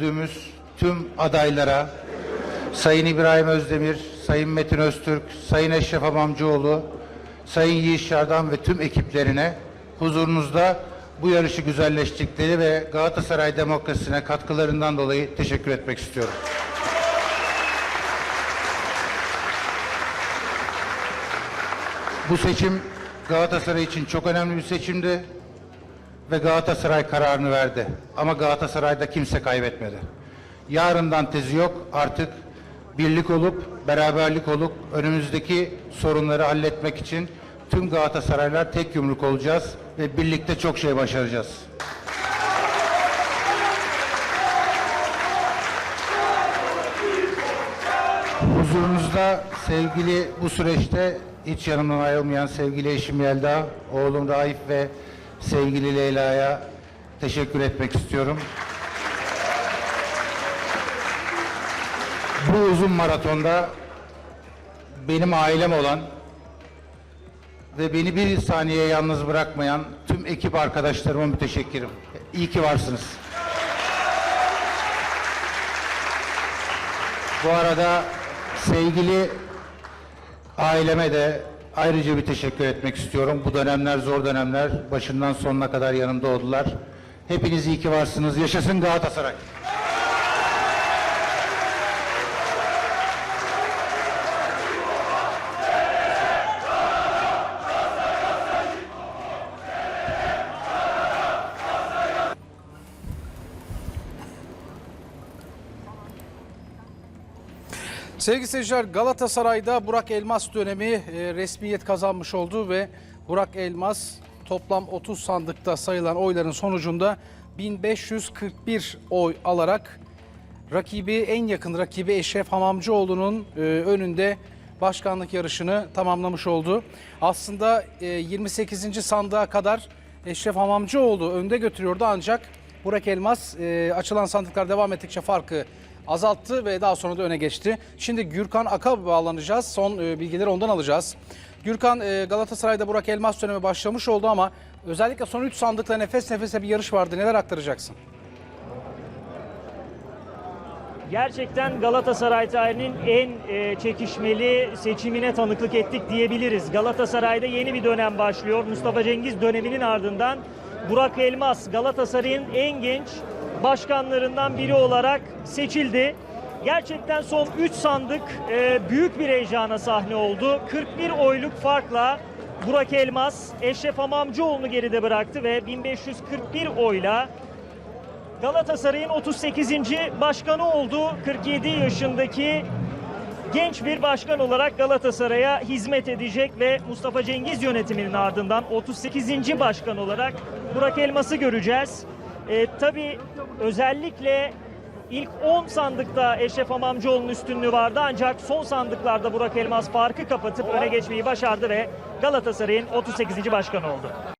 Gördüğümüz tüm adaylara, Sayın İbrahim Özdemir, Sayın Metin Öztürk, Sayın Eşref Amamcıoğlu, Sayın Yiğit Şardan ve tüm ekiplerine huzurunuzda bu yarışı güzelleştirdikleri ve Galatasaray demokrasisine katkılarından dolayı teşekkür etmek istiyorum. Bu seçim Galatasaray için çok önemli bir seçimdi ve Galatasaray kararını verdi. Ama Galatasaray'da kimse kaybetmedi. Yarından tezi yok. Artık birlik olup, beraberlik olup önümüzdeki sorunları halletmek için tüm Galatasaraylar tek yumruk olacağız ve birlikte çok şey başaracağız. Huzurunuzda sevgili bu süreçte hiç yanımdan ayrılmayan sevgili eşim Yelda, oğlum Raif ve sevgili Leyla'ya teşekkür etmek istiyorum. Bu uzun maratonda benim ailem olan ve beni bir saniye yalnız bırakmayan tüm ekip arkadaşlarıma müteşekkirim. İyi ki varsınız. Bu arada sevgili aileme de ayrıca bir teşekkür etmek istiyorum. Bu dönemler zor dönemler. Başından sonuna kadar yanımda oldular. Hepiniz iyi ki varsınız. Yaşasın Galatasaray. Sevgili seyirciler Galatasaray'da Burak Elmas dönemi e, resmiyet kazanmış oldu ve Burak Elmas toplam 30 sandıkta sayılan oyların sonucunda 1541 oy alarak rakibi en yakın rakibi Eşref Hamamcıoğlu'nun e, önünde başkanlık yarışını tamamlamış oldu. Aslında e, 28. sandığa kadar Eşref Hamamcıoğlu önde götürüyordu ancak Burak Elmas e, açılan sandıklar devam ettikçe farkı azalttı ve daha sonra da öne geçti. Şimdi Gürkan Ak'a bağlanacağız. Son e, bilgileri ondan alacağız. Gürkan e, Galatasaray'da Burak Elmas dönemi başlamış oldu ama özellikle son 3 sandıkla nefes nefese bir yarış vardı. Neler aktaracaksın? Gerçekten Galatasaray tarihinin en e, çekişmeli seçimine tanıklık ettik diyebiliriz. Galatasaray'da yeni bir dönem başlıyor. Mustafa Cengiz döneminin ardından Burak Elmas Galatasaray'ın en genç başkanlarından biri olarak seçildi. Gerçekten son 3 sandık e, büyük bir heyecana sahne oldu. 41 oyluk farkla Burak Elmas Eşref Hamamcıoğlu'nu geride bıraktı ve 1541 oyla Galatasaray'ın 38. başkanı oldu. 47 yaşındaki genç bir başkan olarak Galatasaray'a hizmet edecek ve Mustafa Cengiz yönetiminin ardından 38. başkan olarak Burak Elmas'ı göreceğiz. Ee, tabii özellikle ilk 10 sandıkta Eşref Amamcıoğlu'nun üstünlüğü vardı ancak son sandıklarda Burak Elmas farkı kapatıp öne geçmeyi başardı ve Galatasaray'ın 38. başkanı oldu.